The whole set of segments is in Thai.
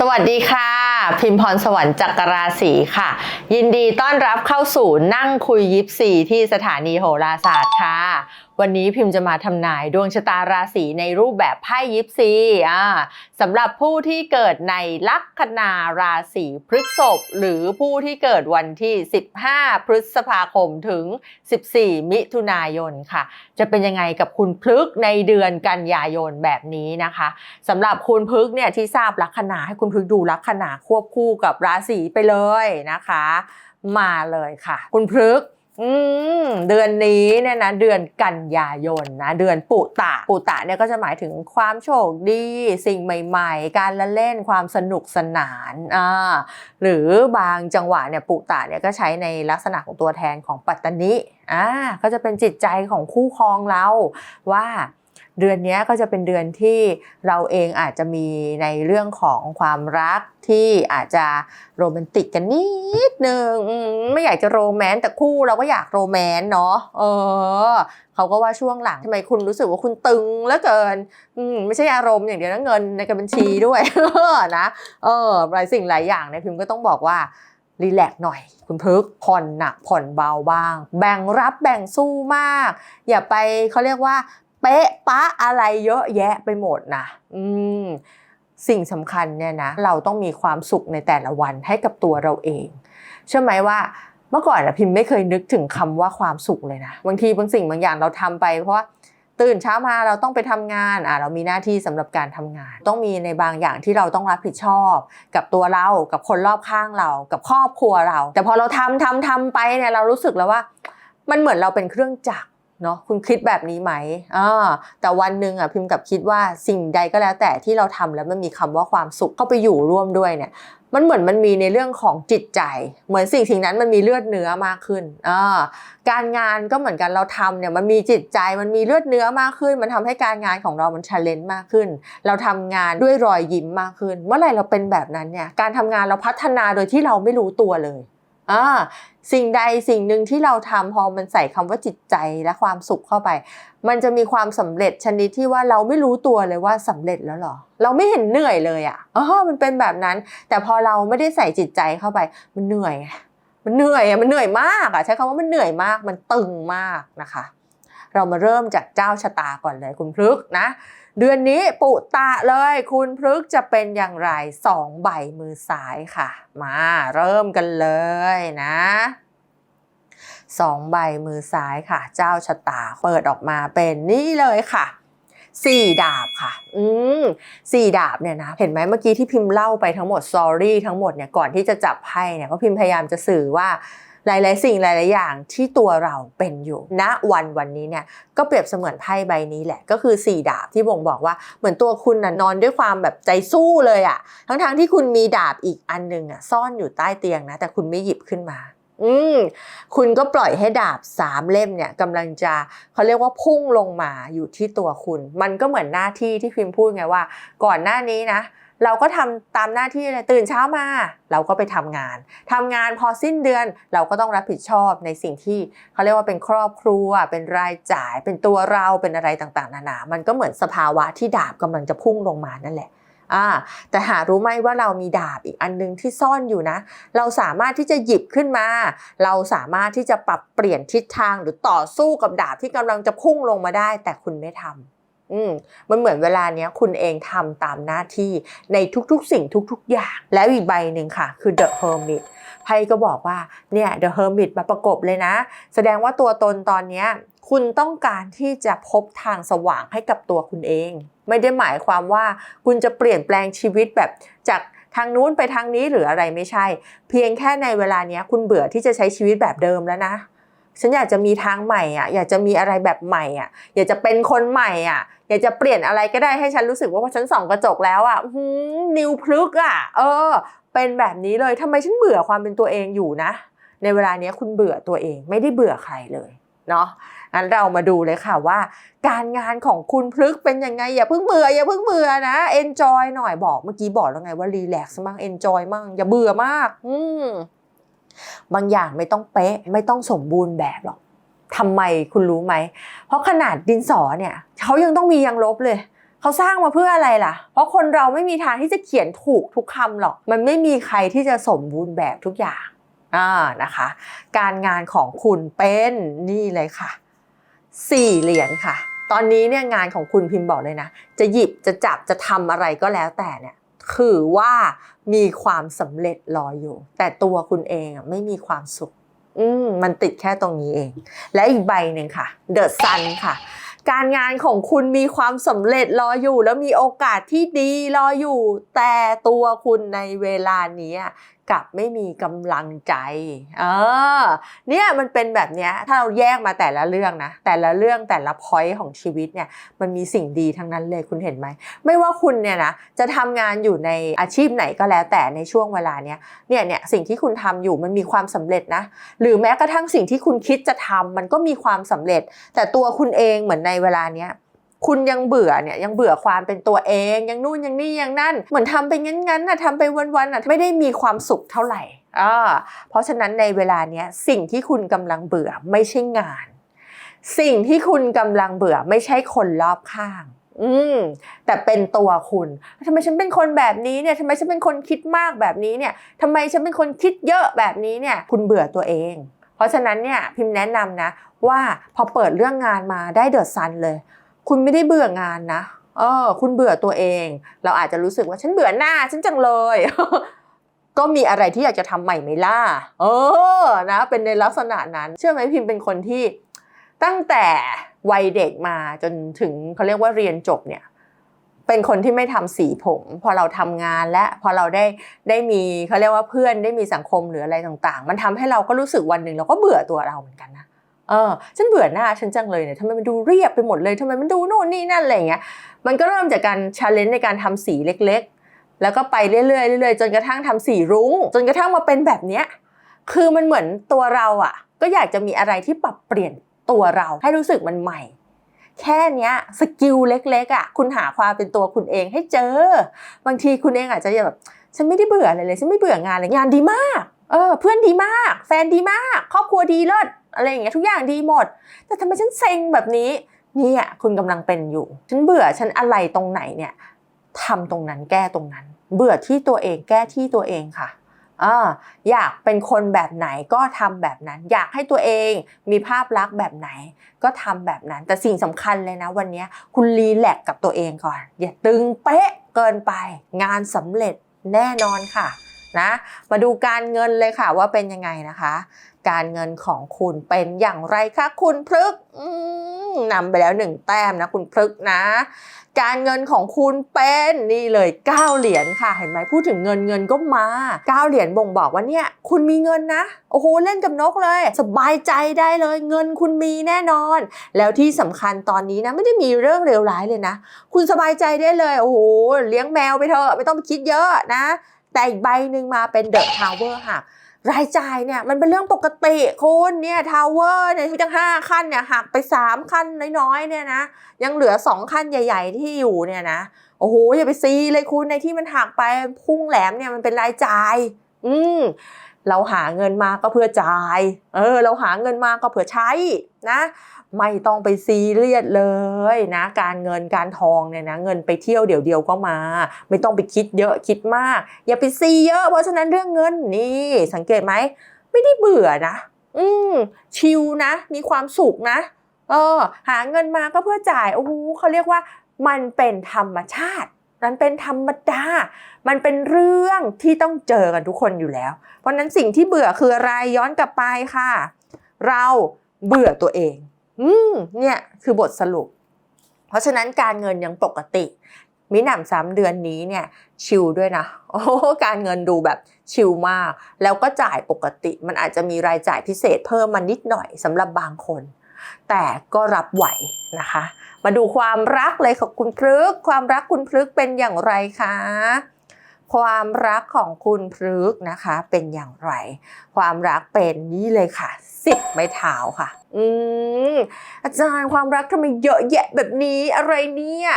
สวัสดีค่ะ พิมพรสวรรค์จักรราศีค่ะ ยินดีต้อนรับเข้าสู่นั่งคุยยิปซีที่สถานีโหราศาสตร์ค่ะ วันนี้พิมพ์จะมาทำนายดวงชะตาราศีในรูปแบบไพ่ยิปซีอ่าสำหรับผู้ที่เกิดในลัคนาราศีพฤษภหรือผู้ที่เกิดวันที่ 15 พฤษภาคมถึง 14 มิถุนายนค่ะ จะเป็นยังไงกับคุณพฤกษในเดือนกันยายนแบบนี้นะคะสำหรับคุณพฤกษเนี่ยที่ทราบลัคนาให้คุณพฤกษดูลัคนาควบคู่กับราศีไปเลยนะคะ มาเลยค่ะ คุณพฤกษ์ อืมเดือนนี้เนี่ยนะเดือนกันยายนนะเดือนปุตะปุตะเนี่ยก็จะหมายถึงความโชคดี สิ่งใหม่ๆ การละเล่นความสนุกสนานอ่าหรือบางจังหวะเนี่ยปุตะเนี่ยก็ใช้ในลักษณะของตัวแทนของปัตตนิอ่าก็จะเป็นจิตใจของคู่ครองเราว่า เดือนนี้ก็จะเป็นเดือนที่เราเองอาจจะมีในเรื่องของความรักที่อาจจะโรแมนติกกันนิดนึงไม่อยากจะโรแมนต์แต่คู่เราก็อยากโรแมนต์เนาะเออเขาก็ว่าช่วงหลังทำไมคุณรู้สึกว่าคุณตึงเหลือเกินอืมไม่ใช่อารมณ์อย่างเดียวนะเงินในกระบัญชีด้วยนะเออหลายสิ่งหลายอย่างเนี่ยพิมก็ต้องบอกว่ารีแลกหน่อย คุณพึกผ่อนหนักผ่อนเบาบ้าง แบ่งรับแบ่งสู้มาก อย่าไปเขาเรียกว่า เป๊ะปะอะไรเยอะแยะไปหมดนะอืมสิ่งสำคัญเนี่ยนะเราต้องมีความสุขในแต่ละวันให้กับตัวเราเอง เชื่อไหมว่าเมื่อก่อนอะพิมไม่เคยนึกถึงคำว่าความสุขเลยนะบางทีบางสิ่งบางอย่างเราทำไปเพราะว่าตื่นเช้ามาเราต้องไปทำงานอะเรามีหน้าที่สำหรับการทำงาน ต้องมีในบางอย่างที่เราต้องรับผิดชอบ กับตัวเรากับคนรอบข้างเรา กับครอบครัวเรา แต่พอเราทำทำทำไปเนี่ยเรารู้สึกแล้วว่า มันเหมือนเราเป็นเครื่องจักร เนาะคุณคิดแบบนี้ไหมอ่าแต่วันหนึ่งอะพิมพ์กับคิดว่าสิ่งใดก็แล้วแต่ที่เราทำแล้วมันมีคำว่าความสุขเข้าไปอยู่ร่วมด้วยเนี่ย มันเหมือนมันมีในเรื่องของจิตใจ เหมือนสิ่งสิ่งนั้นมันมีเลือดเนื้อมากขึ้นอ่าการงานก็เหมือนกันเราทำเนี่ยมันมีจิตใจมันมีเลือดเนื้อมากขึ้น มันทำให้การงานของเรามันชาเลนจ์มากขึ้น เราทำงานด้วยรอยยิ้มมากขึ้น เมื่อไหร่เราเป็นแบบนั้นเนี่ยการทำงานเราพัฒนาโดยที่เราไม่รู้ตัวเลย อ่าสิ่งใดสิ่งหนึ่งที่เราทำพอมันใส่คำว่าจิตใจและความสุขเข้าไป มันจะมีความสำเร็จชนิดที่ว่าเราไม่รู้ตัวเลยว่าสำเร็จแล้วหรอ เราไม่เห็นเหนื่อยเลยอะ่ะอ๋อมันเป็นแบบนั้น แต่พอเราไม่ได้ใส่จิตใจเข้าไป มันเหนื่อยไงมันเหนื่อยอะมันเหนื่อยมากอะใช้คำว่ามันเหนื่อยมาก มันตึงมากนะคะ เรามาเริ่มจากเจ้าชะตาก่อนเลยคุณพฤกนะ เดือนนี้ปุตะเลยคุณพฤกจะเป็นอย่างไรสองใบมือซ้ายค่ะ มาเริ่มกันเลยนะสองใบมือซ้ายค่ะ เจ้าชะตาเปิดออกมาเป็นนี่เลยค่ะสี่ดาบค่ะ อืมสี่ดาบเนี่ยนะ เห็นไหมเมื่อกี้ที่พิมพ์เล่าไปทั้งหมด s อรี่ทั้งหมดเนี่ย ก่อนที่จะจับไพ่เนี่ย ก็พิมพ์พยายามจะสื่อว่า หลายๆ สิ่งหลาย ๆ อย่างที่ตัวเราเป็นอยู่ณวันวันนี้เนี่ยก็เปรียบเสมือนไพ่ใบนี้แหละ ก็คือ 4 ดาบที่บ่งบอกว่าเหมือนตัวคุณน่ะนอนด้วยความแบบใจสู้เลยอะทั้งๆที่คุณมีดาบอีกอันหนึ่งอะซ่อนอยู่ใต้เตียงนะ แต่คุณไม่หยิบขึ้นมาอืมคุณก็ปล่อยให้ดาบสามเล่มเนี่ยกำลังจะเขาเรียกว่าพุ่งลงมาอยู่ที่ตัวคุณ มันก็เหมือนหน้าที่ที่พิมพ์พูดไงว่า ก่อนหน้านี้นะ เราก็ทำตามหน้าที่ตื่นเช้ามา เราก็ไปทำงานทำงานพอสิ้นเดือนเราก็ต้องรับผิดชอบในสิ่งที่เขาเรียกว่าเป็นครอบครัว เป็นรายจ่าย เป็นตัวเราเป็นอะไรต่างๆ นานา มันก็เหมือนสภาวะที่ดาบกำลังจะพุ่งลงมานั่นแหละอ่าแต่หารู้ไหมว่าเรามีดาบอีกอันนึงที่ซ่อนอยู่นะ เราสามารถที่จะหยิบขึ้นมา เราสามารถที่จะปรับเปลี่ยนทิศทางหรือต่อสู้กับดาบที่กำลังจะพุ่งลงมาได้ แต่คุณไม่ทำ อืมมันเหมือนเวลาเนี้ยคุณเองทำตามหน้าที่ในทุกๆ สิ่งทุก ๆ อย่าง แล้วอีกใบหนึ่งค่ะ คือ The Hermit ไพ่ก็บอกว่าเนี่ย The Hermit มาประกบเลยนะ แสดงว่าตัวตนตอนเนี้ยคุณต้องการที่จะพบทางสว่างให้กับตัวคุณเอง ไม่ได้หมายความว่าคุณจะเปลี่ยนแปลงชีวิตแบบจากทางนู้นไปทางนี้หรืออะไรไม่ใช่ เพียงแค่ในเวลาเนี้ยคุณเบื่อที่จะใช้ชีวิตแบบเดิมแล้วนะ ฉันอยากจะมีทางใหม่อะอยากจะมีอะไรแบบใหม่อะอยากจะเป็นคนใหม่อะอยากจะเปลี่ยนอะไรก็ได้ให้ฉันรู้สึกว่าพอฉันส่องกระจกแล้วอะนิวพลึกอะ เออ เป็นแบบนี้เลยทำไมฉันเบื่อความเป็นตัวเองอยู่นะ ในเวลานี้คุณเบื่อตัวเองไม่ได้เบื่อใครเลยเนาะงั้นเรามาดูเลยค่ะว่า การงานของคุณพลึกเป็นยังไง อย่าเพิ่งเบื่ออย่าเพิ่งเบื่อนะ enjoy หน่อยบอกเมื่อกี้บอกแล้วไงว่า relax มั่ง enjoy มั่งอย่าเบื่อมาก อืม บางอย่างไม่ต้องเป๊ะ ไม่ต้องสมบูรณ์แบบหรอกทำไมคุณรู้ไหม เพราะขนาดดินสอเนี่ยเขายังต้องมียางลบเลยเขเขาสร้างมาเพื่ออะไรล่ะ เพราะคนเราไม่มีทางที่จะเขียนถูกทุกคำหรอก มันไม่มีใครที่จะสมบูรณ์แบบทุกอย่างอ่านะคะ การงานของคุณเป็นนี่เลยค่ะสี่เหรียญค่ะ ตอนนี้เนี่ยงานของคุณพิมพ์บอกเลยนะ จะหยิบจะจับจะทำอะไรก็แล้วแต่เนี่ย คือว่ามีความสำเร็จรออยู่ แต่ตัวคุณเองอะไม่มีความสุขอืมมันติดแค่ตรงนี้เอง และอีกใบหนึ่งค่ะเดอะซันค่ะ การงานของคุณมีความสำเร็จรออยู่ แล้วมีโอกาสที่ดีรออยู่ แต่ตัวคุณในเวลานี้ กลับไม่มีกำลังใจ เออ เนี่ยมันเป็นแบบเนี้ยถ้าเราแยกมาแต่ละเรื่องนะ แต่ละเรื่องแต่ละพอยต์ของชีวิตเนี่ย มันมีสิ่งดีทั้งนั้นเลยคุณเห็นไหม ไม่ว่าคุณเนี่ยนะ จะทำงานอยู่ในอาชีพไหนก็แล้วแต่ในช่วงเวลาเนี้ย เนี่ยเนี่ยสิ่งที่คุณทำอยู่มันมีความสำเร็จนะ หรือแม้กระทั่งสิ่งที่คุณคิดจะทำมันก็มีความสำเร็จ แต่ตัวคุณเองเหมือนในเวลาเนี้ย คุณยังเบื่อเนี่ยยังเบื่อความเป็นตัวเอง ยังนู่นยังนี่ยังนั่น เหมือนทำไปงั้นๆน่ะทำไปวันๆน่ะไม่ได้มีความสุขเท่าไหร่อ่าเพราะฉะนั้นในเวลาเนี้ยสิ่งที่คุณกำลังเบื่อไม่ใช่งาน สิ่งที่คุณกำลังเบื่อไม่ใช่คนรอบข้าง อืมแต่เป็นตัวคุณทำไมฉันเป็นคนแบบนี้เนี่ยทำไมฉันเป็นคนคิดมากแบบนี้เนี่ยทำไมฉันเป็นคนคิดเยอะแบบนี้เนี่ย คุณเบื่อตัวเอง เพราะฉะนั้นเนี่ยพิมพ์แนะนำนะ ว่าพอเปิดเรื่องงานมาได้เดอะซันเลย คุณไม่ได้เบื่องานนะเออ คุณเบื่อตัวเอง เราอาจจะรู้สึกว่าฉันเบื่อหน้าฉันจังเลย ก็มีอะไรที่อยากจะทำใหม่ไหมล่ะเออนะ เป็นในลักษณะนั้น เชื่อไหมพิมพ์เป็นคนที่ตั้งแต่วัยเด็กมาจนถึงเขาเรียกว่าเรียนจบเนี่ยเป็นคนที่ไม่ทำสีผม พอเราทำงานและพอเราได้ได้มีเขาเรียกว่าเพื่อนได้มีสังคมหรืออะไรต่างๆ มันทำให้เราก็รู้สึกวันหนึ่งเราก็เบื่อตัวเราเหมือนกันนะ เออฉันเบื่อหน้าฉันจังเลยเนี่ยทำไมมันดูเรียบไปหมดเลยทำไมมันดูโน่นนี่นั่นอะไรเงี้ยมันก็เริ่มจากการชาเลนจ์ในการทำสีเล็กๆ แล้วก็ไปเรื่อยๆเรื่อยๆจนกระทั่งทำสีรุ้ง จนกระทั่งมาเป็นแบบเนี้ยคือมันเหมือนตัวเราอะ ก็อยากจะมีอะไรที่ปรับเปลี่ยนตัวเรา ให้รู้สึกมันใหม่ แค่นี้สกิลเล็กๆอะคุณหาความเป็นตัวคุณเองให้เจอ บางทีคุณเองอาจจะแบบฉันไม่ได้เบื่ออะไรเลยฉันไม่เบื่องานเลยงานดีมาก เออเพื่อนดีมาก แฟนดีมาก ครอบครัวดีเลิศอะไรอย่างเงี้ยทุกอย่างดีหมด แต่ทำไมฉันเซ็งแบบนี้เนี่ยคุณกำลังเป็นอยู่ ฉันเบื่อฉันอะไรตรงไหนเนี่ยทำตรงนั้นแก้ตรงนั้น เบื่อที่ตัวเองแก้ที่ตัวเองค่ะอ่าอยากเป็นคนแบบไหนก็ทำแบบนั้น อยากให้ตัวเองมีภาพลักษณ์แบบไหนก็ทำแบบนั้น แต่สิ่งสำคัญเลยนะวันนี้คุณรีแลกซ์กับตัวเองก่อน อย่าตึงเป๊ะเกินไป งานสำเร็จแน่นอนค่ะ นะ มาดูการเงินเลยค่ะว่าเป็นยังไงนะคะ การเงินของคุณเป็นอย่างไรคะคุณพฤกนำไปแล้วหนึ่งแต้มนะคุณพฤกนะ การเงินของคุณเป็นนี่เลย9เหรียญค่ะ เห็นไหมพูดถึงเงินเงินก็มา9เหรียญบ่งบอกว่าเนี่ย คุณมีเงินนะโอ้โหเล่นกับนกเลย สบายใจได้เลยเงินคุณมีแน่นอน แล้วที่สำคัญตอนนี้นะไม่ได้มีเรื่องเลวร้ายเลยนะ คุณสบายใจได้เลยโอ้โหเลี้ยงแมวไปเถอะไม่ต้องไปคิดเยอะนะ แต่อีกใบหนึ่งมาเป็นเดอะทาวเวอร์หักรายจ่ายเนี่ยมันเป็นเรื่องปกติคุณเนี่ยทาวเวอร์เนี่ยที่ตั้งห้าขั้นเนี่ยหักไปสามขั้นน้อยๆเนี่ยนะยังเหลือสองขั้นใหญ่ ๆ ที่อยู่เนี่ยนะโอ้โหอย่าไปซีเลยคุณในที่มันหักไปพุ่งแหลมเนี่ยมันเป็นรายจ่าย อืมเราหาเงินมาก็เพื่อจ่าย เออ เราหาเงินมาก็เพื่อใช้นะ ไม่ต้องไปซีเรียสเลยนะ การเงินการทองเนี่ยนะเงินไปเที่ยวเดี๋ยวเดียวก็มา ไม่ต้องไปคิดเยอะคิดมาก อย่าไปซีเยอะ เพราะฉะนั้นเรื่องเงินนี่สังเกตไหมไม่ได้เบื่อนะ อืมชิลนะ มีความสุขนะเออหาเงินมาก็เพื่อจ่ายโอ้โหเขาเรียกว่า มันเป็นธรรมชาติมันเป็นธรรมดา มันเป็นเรื่องที่ต้องเจอกันทุกคนอยู่แล้ว เพราะฉะนั้นสิ่งที่เบื่อคืออะไรย้อนกลับไปค่ะ เราเบื่อตัวเอง อืมเนี่ยคือบทสรุป เพราะฉะนั้นการเงินยังปกติ มิหนำซ้ำเดือนนี้เนี่ยชิลด้วยนะ โอ้การเงินดูแบบชิลมาก แล้วก็จ่ายปกติ มันอาจจะมีรายจ่ายพิเศษเพิ่มมานิดหน่อยสำหรับบางคน แต่ก็รับไหวนะคะ มาดูความรักเลยของคุณพฤกความรักคุณพฤกเป็นอย่างไรคะ ความรักของคุณพฤกษ์นะคะ เป็นอย่างไร ความรักเป็นนี่เลยค่ะสิบไม้เท้าค่ะ อืมอาจารย์ความรักทำไมเยอะแยะแบบนี้อะไรเนี่ย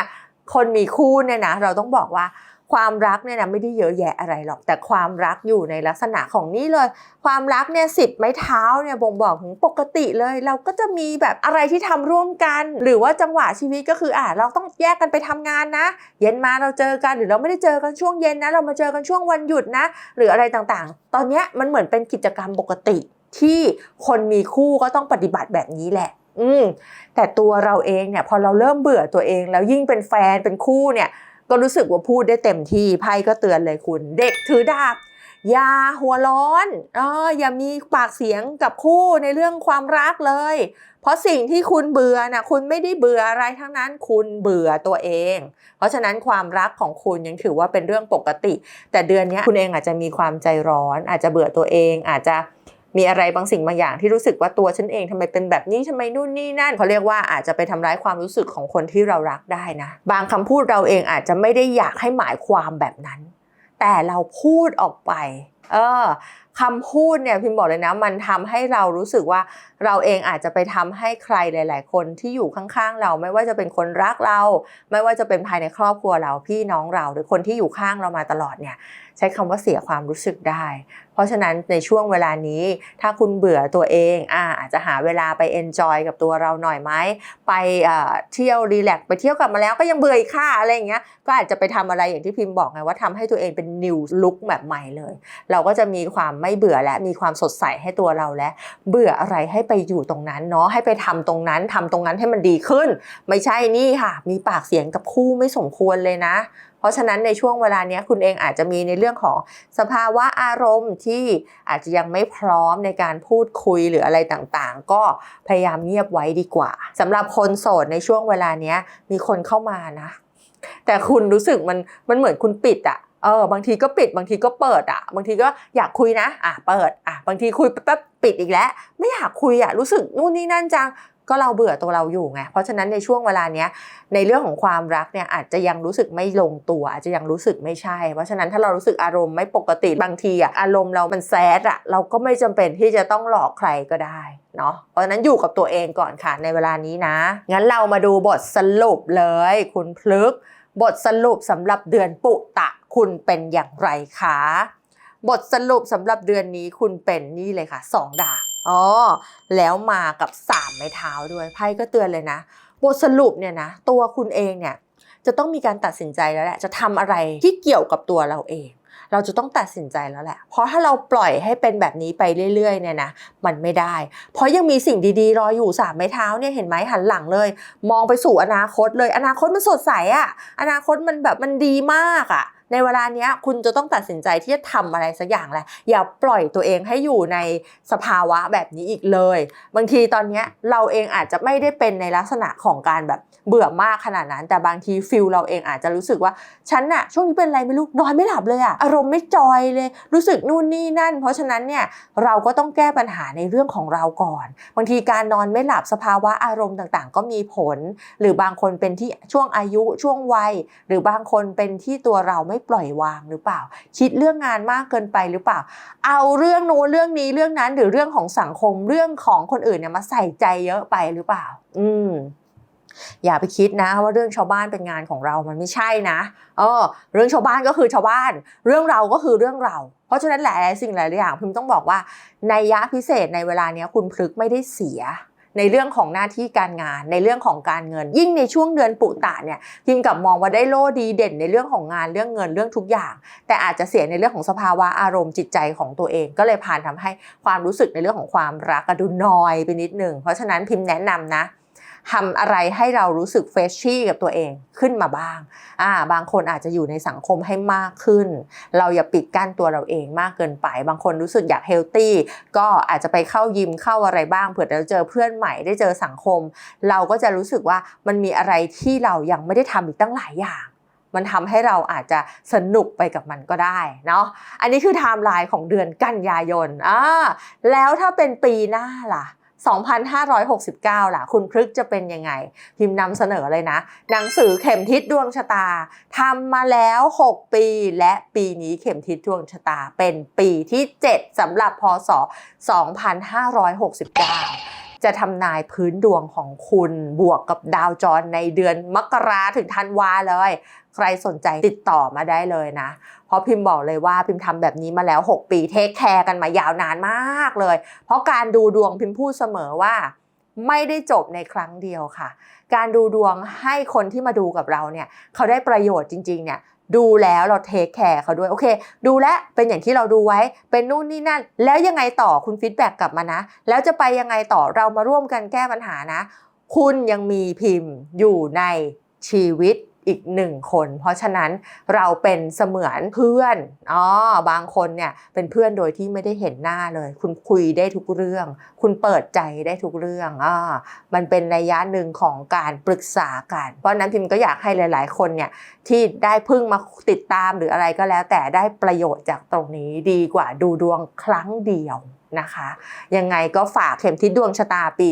คนมีคู่เนี่ยนะ เราต้องบอกว่า ความรักเนี่ยนะไม่ได้เยอะแยะอะไรหรอก แต่ความรักอยู่ในลักษณะของนี่เลย ความรักเนี่ยสิบไม้เท้าเนี่ยบ่งบอกถึงปกติเลย เราก็จะมีแบบอะไรที่ทำร่วมกัน หรือว่าจังหวะชีวิตก็คืออ่าเราต้องแยกกันไปทำงานนะ เย็นมาเราเจอกันหรือเราไม่ได้เจอกันช่วงเย็นนะ เรามาเจอกันช่วงวันหยุดนะ หรืออะไรต่างๆ ตอนเนี้ยมันเหมือนเป็นกิจกรรมปกติ ที่คนมีคู่ก็ต้องปฏิบัติแบบนี้แหละอืมแต่ตัวเราเองเนี่ยพอเราเริ่มเบื่อตัวเองแล้วยิ่งเป็นแฟนเป็นคู่เนี่ย ก็รู้สึกว่าพูดได้เต็มที่ไพ่ก็เตือนเลยคุณ เด็กถือดาบอย่าหัวร้อนเอออย่ามีปากเสียงกับคู่ในเรื่องความรักเลย เพราะสิ่งที่คุณเบื่อนะคุณไม่ได้เบื่ออะไรทั้งนั้นคุณเบื่อตัวเอง เพราะฉะนั้นความรักของคุณยังถือว่าเป็นเรื่องปกติ แต่เดือนนี้คุณเองอาจจะมีความใจร้อน อาจจะเบื่อตัวเองอาจจะ มีอะไรบางสิ่งบางอย่างที่รู้สึกว่าตัวฉันเองทำไมเป็นแบบนี้ทำไมนู่นนี่นั่นเขาเรียกว่าอาจจะไปทำร้ายความรู้สึกของคนที่เรารักได้นะ บางคำพูดเราเองอาจจะไม่ได้อยากให้หมายความแบบนั้น แต่เราพูดออกไป เออ คำพูดเนี่ยพิมบอกเลยนะ มันทำให้เรารู้สึกว่าเราเองอาจจะไปทำให้ใครหลาย ๆ คนที่อยู่ข้างๆ เรา ไม่ว่าจะเป็นคนรักเรา ไม่ว่าจะเป็นภายในครอบครัวเราพี่น้องเรา หรือคนที่อยู่ข้างเรามาตลอดเนี่ยใช้คำว่าเสียความรู้สึกได้ เพราะฉะนั้นในช่วงเวลานี้ถ้าคุณเบื่อตัวเองอาอาจจะหาเวลาไปเอนจอยกับตัวเราหน่อยไหมไปเที่ยวรีแลกซ์ไปเที่ยวกลับมาแล้วก็ยังเบื่ออีกค่ะอะไรอย่างเงี้ยก็อาจจะไปทำอะไรอย่างที่พิมพ์บอกไงว่าทำให้ตัวเองเป็น new look แบบใหม่เลย เราก็จะมีความไม่เบื่อและมีความสดใสให้ตัวเราและ เบื่ออะไรให้ไปอยู่ตรงนั้นเนาะให้ไปทำตรงนั้นทำตรงนั้นให้มันดีขึ้น ไม่ใช่นี่ค่ะ มีปากเสียงกับคู่ไม่สมควรเลยนะ เพราะฉะนั้นในช่วงเวลานี้คุณเองอาจจะมีในเรื่องของสภาวะอารมณ์ที่อาจจะยังไม่พร้อมในการพูดคุยหรืออะไรต่างๆ ก็พยายามเงียบไว้ดีกว่าสำหรับคนโสดในช่วงเวลานี้มีคนเข้ามานะ แต่คุณรู้สึกมันมันเหมือนคุณปิดอะ เออบางทีก็ปิดบางทีก็เปิดอะ บางทีก็อยากคุยนะ อะเปิดอะบางทีคุยแป๊บปิดอีกแล้ว ไม่อยากคุยอะรู้สึกนู่นนี่นั่นจังก็เราเบื่อตัวเราอยู่ไง เพราะฉะนั้นในช่วงเวลาเนี้ยในเรื่องของความรักเนี่ยอาจจะยังรู้สึกไม่ลงตัว อาจจะยังรู้สึกไม่ใช่ เพราะฉะนั้นถ้าเรารู้สึกอารมณ์ไม่ปกติบางทีอะอารมณ์เรามันแซดอะเราก็ไม่จำเป็นที่จะต้องหลอกใครก็ได้เนาะเพราะฉะนั้นอยู่กับตัวเองก่อนค่ะในเวลานี้นะ งั้นเรามาดูบทสรุปเลย คุณพลึก บทสรุปสำหรับเดือนปุตะคุณเป็นอย่างไรคะบทสรุปสำหรับเดือนนี้คุณเป็นนี่เลยค่ะสองดาบอ๋อแล้วมากับสามไม้เท้าด้วยไพ่ก็เตือนเลยนะ บทสรุปเนี่ยนะตัวคุณเองเนี่ยจะต้องมีการตัดสินใจแล้วแหละจะทำอะไรที่เกี่ยวกับตัวเราเอง เราจะต้องตัดสินใจแล้วแหละ เพราะถ้าเราปล่อยให้เป็นแบบนี้ไปเรื่อยๆเนี่ยนะมันไม่ได้ เพราะยังมีสิ่งดีๆ รออยู่สามไม้เท้าเนี่ยเห็นไหมหันหลังเลย มองไปสู่อนาคตเลย อนาคตมันสดใสอะอนาคตมันแบบมันดีมากอะ ในเวลาเนี้ยคุณจะต้องตัดสินใจที่จะทำอะไรสักอย่างแหละ อย่าปล่อยตัวเองให้อยู่ในสภาวะแบบนี้อีกเลย บางทีตอนเนี้ยเราเองอาจจะไม่ได้เป็นในลักษณะของการแบบเบื่อมากขนาดนั้น แต่บางทีฟิลเราเองอาจจะรู้สึกว่าฉันน่ะช่วงนี้เป็นอะไรไม่รู้นอนไม่หลับเลยอะอารมณ์ไม่จอยเลย รู้สึกนู่นนี่นั่น เพราะฉะนั้นเนี่ยเราก็ต้องแก้ปัญหาในเรื่องของเราก่อน บางทีการนอนไม่หลับสภาวะอารมณ์ต่างๆ ก็มีผล หรือบางคนเป็นที่ช่วงอายุช่วงวัย หรือบางคนเป็นที่ตัวเราไม่ปล่อยวางหรือเปล่า คิดเรื่องงานมากเกินไปหรือเปล่า เอาเรื่องโน้เรื่องนี้เรื่องนั้นหรือเรื่องของสังคมเรื่องของคนอื่นเนี่ยมาใส่ใจเยอะไปหรือเปล่า อืมอย่าไปคิดนะว่าเรื่องชาวบ้านเป็นงานของเรา มันไม่ใช่นะ เออ เรื่องชาวบ้านก็คือชาวบ้าน เรื่องเราก็คือเรื่องเรา เพราะฉะนั้นหลายๆสิ่งหลายๆอย่างพิมต้องบอกว่าในยยะพิเศษในเวลาเนี้ยคุณพลึกไม่ได้เสีย ในเรื่องของหน้าที่การงาน ในเรื่องของการเงิน ยิ่งในช่วงเดือนปุตตะเนี่ยพิมกับมองว่าได้โล่ดีเด่นในเรื่องของงานเรื่องเงินเรื่องทุกอย่าง แต่อาจจะเสียในเรื่องของสภาวะอารมณ์จิตใจของตัวเอง ก็เลยผ่านทำให้ความรู้สึกในเรื่องของความรักอะดูน้อยไปนิดหนึ่งเพราะฉะนั้นพิมพ์แนะนำนะ ทำอะไรให้เรารู้สึกเฟรชชี่กับตัวเองขึ้นมาบ้างอ่าบางคนอาจจะอยู่ในสังคมให้มากขึ้น เราอย่าปิดกั้นตัวเราเองมากเกินไป บางคนรู้สึกอยากเฮลตี้ก็อาจจะไปเข้ายิมเข้าอะไรบ้างเผื่อเราเจอเพื่อนใหม่ได้เจอสังคม เราก็จะรู้สึกว่ามันมีอะไรที่เรายังไม่ได้ทำอีกตั้งหลายอย่างมันทำให้เราอาจจะสนุกไปกับมันก็ได้เนาะ อันนี้คือไทม์ไลน์ของเดือนกันยายนอ่าแล้วถ้าเป็นปีหน้าล่ะ 2569 ล่ะ คุณพฤกจะเป็นยังไง พิมพ์นำเสนอเลยนะ หนังสือเข็มทิศดวงชะตาทำมาแล้ว 6 ปี และปีนี้เข็มทิศดวงชะตาเป็นปีที่ 7สำหรับพศ 2569 จะทำนายพื้นดวงของคุณบวกกับดาวจรในเดือนมกราถึงธันวาเลย ใครสนใจติดต่อมาได้เลยนะ เพราะพิมพ์บอกเลยว่าพิมพ์ทำแบบนี้มาแล้ว 6 ปีเทคแคร์กันมายาวนานมากเลย เพราะการดูดวงพิมพ์พูดเสมอว่าไม่ได้จบในครั้งเดียวค่ะ การดูดวงให้คนที่มาดูกับเราเนี่ย เขาได้ประโยชน์จริงๆเนี่ย ดูแล้วเราเทคแคร์เขาด้วยโอเค ดูแลเป็นอย่างที่เราดูไว้ เป็นนู่นนี่นั่น แล้วยังไงต่อคุณฟีดแบ็กกลับมานะ แล้วจะไปยังไงต่อเรามาร่วมกันแก้ปัญหานะ คุณยังมีพิมพ์อยู่ในชีวิต อีกหนึ่งคน เพราะฉะนั้นเราเป็นเสมือนเพื่อนอ๋อบางคนเนี่ยเป็นเพื่อนโดยที่ไม่ได้เห็นหน้าเลย คุณคุยได้ทุกเรื่อง คุณเปิดใจได้ทุกเรื่องอ่ามันเป็นระยะหนึ่งของการปรึกษากัน เพราะฉะนั้นพิมก็อยากให้หลาย ๆ คนเนี่ยที่ได้พึ่งมาติดตามหรืออะไรก็แล้ว แต่ได้ประโยชน์จากตรงนี้ดีกว่าดูดวงครั้งเดียว นะคะ ยังไงก็ฝากเข็มทิศดวงชะตาปี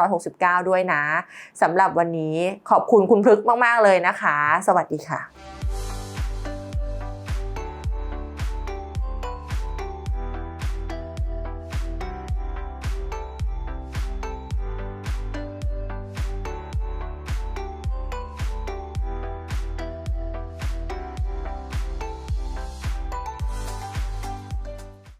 2569 ด้วยนะสำหรับวันนี้ขอบคุณคุณพฤกษ์มาก ๆ เลยนะคะ สวัสดีค่ะ